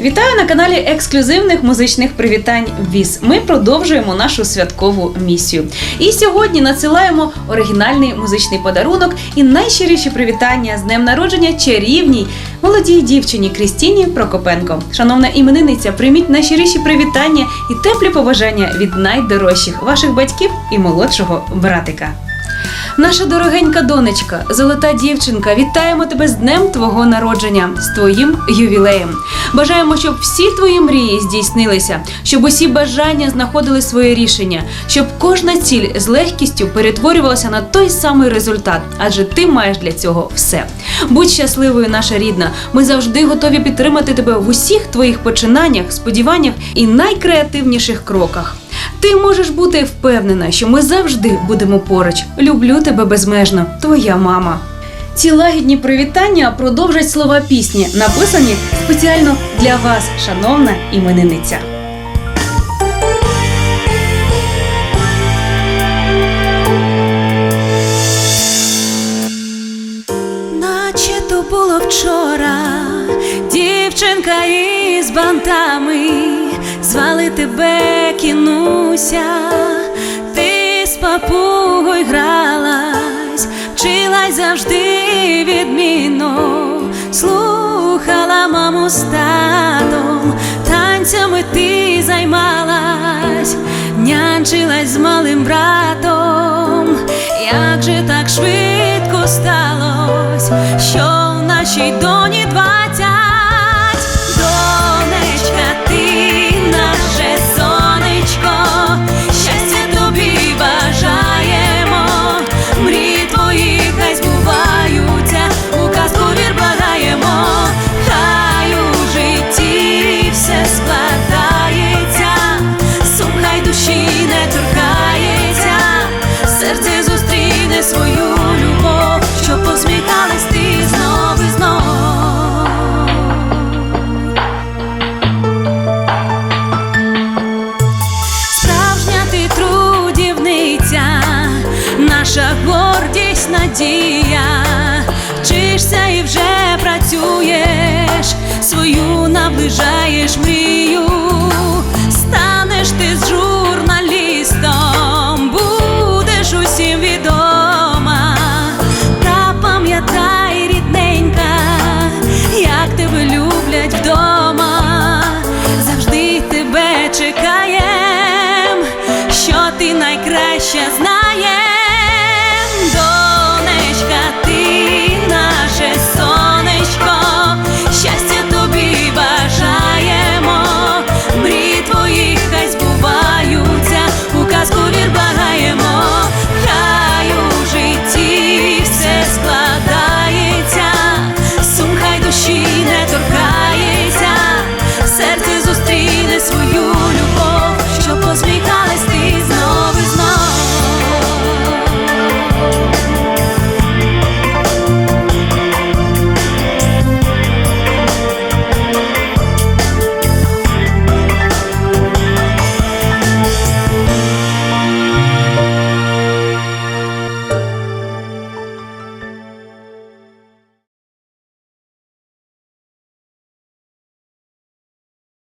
Вітаю на каналі ексклюзивних музичних привітань ВІС. Ми продовжуємо нашу святкову місію. І сьогодні надсилаємо оригінальний музичний подарунок і найщиріші привітання з днем народження чарівній молодій дівчині Крістіні Прокопенко. Шановна іменинниця, прийміть найщиріші привітання і теплі побажання від найдорожчих ваших батьків і молодшого братика. Наша дорогенька донечка, золота дівчинка, вітаємо тебе з днем твого народження, з твоїм ювілеєм. Бажаємо, щоб всі твої мрії здійснилися, щоб усі бажання знаходили своє рішення, щоб кожна ціль з легкістю перетворювалася на той самий результат, адже ти маєш для цього все. Будь щасливою, наша рідна. Ми завжди готові підтримати тебе в усіх твоїх починаннях, сподіваннях і найкреативніших кроках. Ти можеш бути впевнена, що ми завжди будемо поруч. Люблю тебе безмежно, твоя мама. Ці лагідні привітання продовжать слова пісні, написані спеціально для вас, шановна іменинниця. Наче то було вчора, дівчинка із бантами, звали тебе кінуся, ти з папугою гралась, вчилась завжди відмінно, слухала маму з татом, танцями ти займалась, нянчилась з малим братом, як же так швидко сталось, що в нашій доні двадцять надія. Вчишся і вже працюєш, свою наближаєш мрію. Станеш ти з журналістом, будеш усім відома. Та пам'ятай, рідненька, як тебе люблять вдома, завжди тебе чекаєм, що ти найкраща знаєш.